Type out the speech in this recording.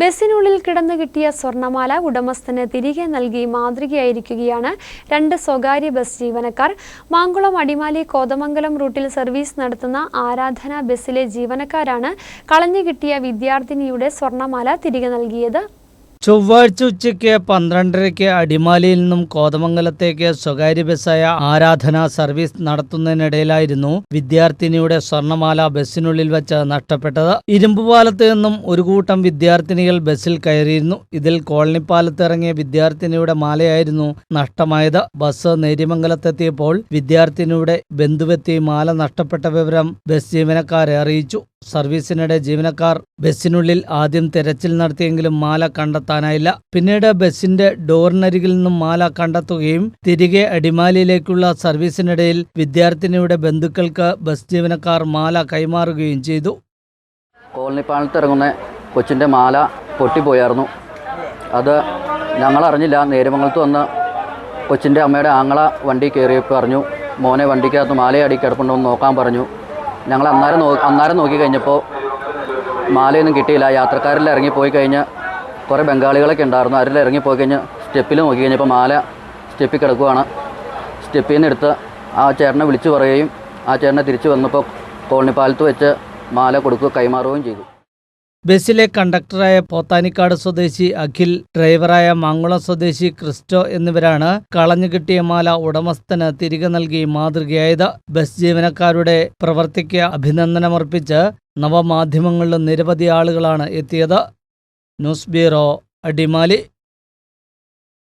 ബസ്സിനുള്ളിൽ കിടന്നു കിട്ടിയ സ്വർണമാല ഉടമസ്ഥന് തിരികെ നൽകി മാതൃകയായിരിക്കുകയാണ് രണ്ട് സ്വകാര്യ ബസ് ജീവനക്കാർ. മാങ്കുളം അടിമാലി കോതമംഗലം റൂട്ടിൽ സർവീസ് നടത്തുന്ന ആരാധന ബസ്സിലെ ജീവനക്കാരാണ് കളഞ്ഞു കിട്ടിയ വിദ്യാർത്ഥിനിയുടെ സ്വർണമാല തിരികെ നൽകിയത്. ചൊവ്വാഴ്ച ഉച്ചയ്ക്ക് പന്ത്രണ്ടരയ്ക്ക് അടിമാലിയിൽ നിന്നും കോതമംഗലത്തേക്ക് സ്വകാര്യ ബസ്സായ ആരാധന സർവീസ് നടത്തുന്നതിനിടയിലായിരുന്നു വിദ്യാർത്ഥിനിയുടെ സ്വർണമാല ബസ്സിനുള്ളിൽ വെച്ച് നഷ്ടപ്പെട്ടത്. ഇരുമ്പുപാലത്ത് നിന്നും ഒരു കൂട്ടം വിദ്യാർത്ഥിനികൾ ബസ്സിൽ കയറിയിരുന്നു. ഇതിൽ കോളനിപ്പാലത്ത് ഇറങ്ങിയ വിദ്യാർത്ഥിനിയുടെ മാലയായിരുന്നു നഷ്ടമായത്. ബസ് നേര്യമംഗലത്തെത്തിയപ്പോൾ വിദ്യാർത്ഥിനിയുടെ ബന്ധുവെത്തി മാല നഷ്ടപ്പെട്ട വിവരം ബസ് ജീവനക്കാരെ അറിയിച്ചു. സർവീസിനിടെ ജീവനക്കാർ ബസ്സിനുള്ളിൽ ആദ്യം തെരച്ചിൽ നടത്തിയെങ്കിലും മാല കണ്ടെത്താനായില്ല. പിന്നീട് ബസ്സിന്റെ ഡോറിനരികിൽ നിന്നും മാല കണ്ടെത്തുകയും തിരികെ അടിമാലിയിലേക്കുള്ള സർവീസിനിടയിൽ വിദ്യാർത്ഥിനിയുടെ ബന്ധുക്കൾക്ക് ബസ് ജീവനക്കാർ മാല കൈമാറുകയും ചെയ്തു. കോളനിപ്പാലത്ത് ഇറങ്ങുന്ന കൊച്ചിന്റെ മാല പൊട്ടിപ്പോയായിരുന്നു. അത് ഞങ്ങളറിഞ്ഞില്ല നേരുമംഗലത്ത് വന്ന് കൊച്ചിന്റെ അമ്മയുടെ ആങ്ങള വണ്ടി കയറിയപ്പോൾ പറഞ്ഞു മോനെ വണ്ടിക്കകത്ത് മാലയടി കിടപ്പുണ്ടോ എന്ന് നോക്കാൻ പറഞ്ഞു. ഞങ്ങൾ അന്നേരം നോ അന്നേരം നോക്കി കഴിഞ്ഞപ്പോൾ മാലയൊന്നും കിട്ടിയില്ല. യാത്രക്കാരിൽ ഇറങ്ങിപ്പോയി കഴിഞ്ഞാൽ കുറേ ബംഗാളികളൊക്കെ ഉണ്ടായിരുന്നു. അവരിൽ ഇറങ്ങിപ്പോയി കഴിഞ്ഞാൽ സ്റ്റെപ്പിൽ നോക്കി കഴിഞ്ഞപ്പോൾ മാല സ്റ്റെപ്പിൽ കിടക്കുവാണ്. സ്റ്റെപ്പിൽ നിന്ന് എടുത്ത് ആ ചേട്ടനെ വിളിച്ചു പറയുകയും ആ ചേട്ടനെ തിരിച്ചു വന്നപ്പോൾ കോളനിപ്പാലത്ത് വെച്ച് മാല കൊടുക്കുക കൈമാറുകയും ചെയ്തു. ബസ്സിലെ കണ്ടക്ടറായ പോത്താനിക്കാട് സ്വദേശി അഖിൽ ഡ്രൈവറായ മാങ്കുളം സ്വദേശി ക്രിസ്റ്റോ എന്നിവരാണ് കളഞ്ഞു കിട്ടിയ മാല ഉടമസ്ഥന് തിരികെ നൽകി മാതൃകയായത്. ബസ് ജീവനക്കാരുടെ പ്രവർത്തിക്ക് അഭിനന്ദനമർപ്പിച്ച് നവമാധ്യമങ്ങളിലും നിരവധി ആളുകളാണ് എത്തിയത്. News bureau Adimali.